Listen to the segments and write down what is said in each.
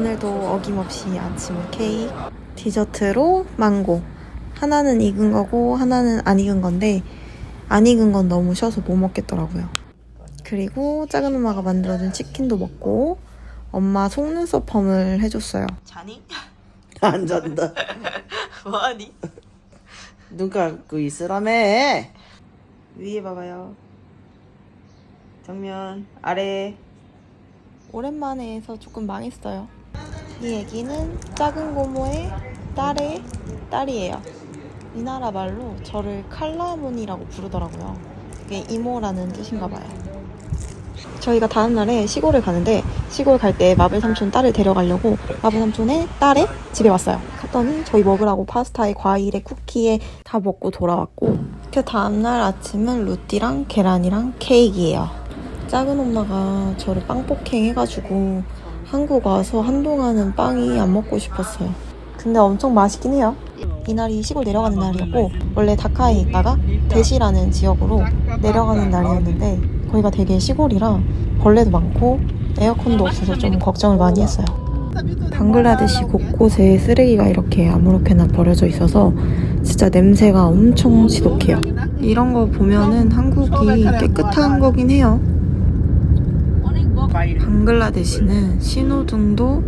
오늘도 어김없이 아침 케이크, 디저트로 망고. 하나는 익은 거고 하나는 안 익은 건데 안 익은 건 너무 쉬어서 못 먹겠더라고요. 그리고 작은 엄마가 만들어준 치킨도 먹고 엄마 속눈썹 펌을 해줬어요. 자니? 안 잔다. 뭐하니? 눈 감고 있으라며. 위에 봐봐요. 정면 아래 오랜만에 해서 조금 망했어요. 이 애기는 작은 고모의 딸의 딸이에요. 이 나라 말로 저를 칼라문이라고 부르더라고요. 그게 이모라는 뜻인가 봐요. 저희가 다음 날에 시골을 가는데 시골 갈 때 마블 삼촌 딸을 데려가려고 마블 삼촌의 딸의 집에 왔어요. 갔더니 저희 먹으라고 파스타에 과일에 쿠키에 다 먹고 돌아왔고 그 다음 날 아침은 루띠랑 계란이랑 케이크예요. 작은 엄마가 저를 빵 폭행 해가지고 한국 와서 한동안은 빵이 안 먹고 싶었어요. 근데 엄청 맛있긴 해요. 이날이 시골 내려가는 날이었고 원래 다카에 있다가 대시라는 지역으로 내려가는 날이었는데 거기가 되게 시골이라 벌레도 많고 에어컨도 없어서 좀 걱정을 많이 했어요. 방글라데시 곳곳에 쓰레기가 이렇게 아무렇게나 버려져 있어서 진짜 냄새가 엄청 지독해요. 이런 거 보면은 한국이 깨끗한 거긴 해요. 방글라데시는 신호등도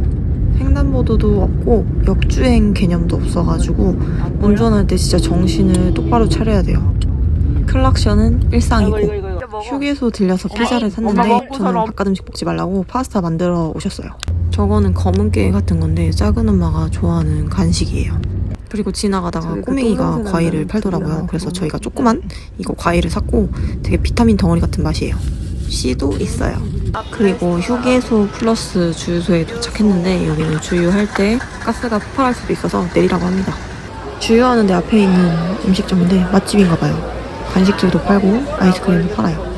횡단보도도 없고 역주행 개념도 없어가지고 운전할 때 진짜 정신을 똑바로 차려야 돼요. 클락션은 일상이고 휴게소 들려서 피자를 샀는데 저는 바깥 음식 먹지 말라고 파스타 만들어 오셨어요. 저거는 검은 깨 같은 건데 작은 엄마가 좋아하는 간식이에요. 그리고 지나가다가 꼬맹이가 과일을 팔더라고요. 그래서 저희가 조그만 이거 과일을 샀고 되게 비타민 덩어리 같은 맛이에요. 씨도 있어요. 그리고 휴게소 플러스 주유소에 도착했는데 여기는 주유할 때 가스가 폭발할 수도 있어서 내리라고 합니다. 주유하는 데 앞에 있는 음식점인데 맛집인가 봐요. 간식들도 팔고 아이스크림도 팔아요.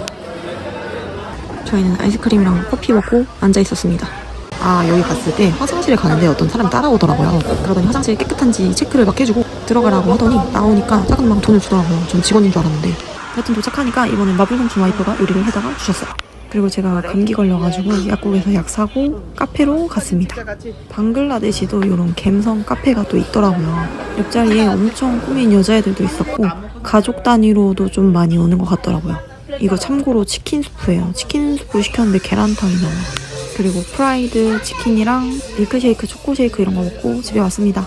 저희는 아이스크림이랑 커피 먹고 앉아 있었습니다. 아 여기 갔을 때 화장실에 가는데 어떤 사람이 따라오더라고요. 그러더니 화장실 깨끗한지 체크를 막 해주고 들어가라고 하더니 나오니까 작은 엄마가 돈을 주더라고요. 전 직원인 줄 알았는데 여튼 도착하니까 이번엔 마블 삼촌 와이프가 요리를 해다가 주셨어요. 그리고 제가 감기 걸려가지고 약국에서 약 사고 카페로 갔습니다. 방글라데시도 이런 갬성 카페가 또 있더라고요. 옆자리에 엄청 꾸민 여자애들도 있었고 가족 단위로도 좀 많이 오는 것 같더라고요. 이거 참고로 치킨 수프예요. 치킨 수프 시켰는데 계란탕이 나와요. 그리고 프라이드 치킨이랑 밀크쉐이크, 초코쉐이크 이런 거 먹고 집에 왔습니다.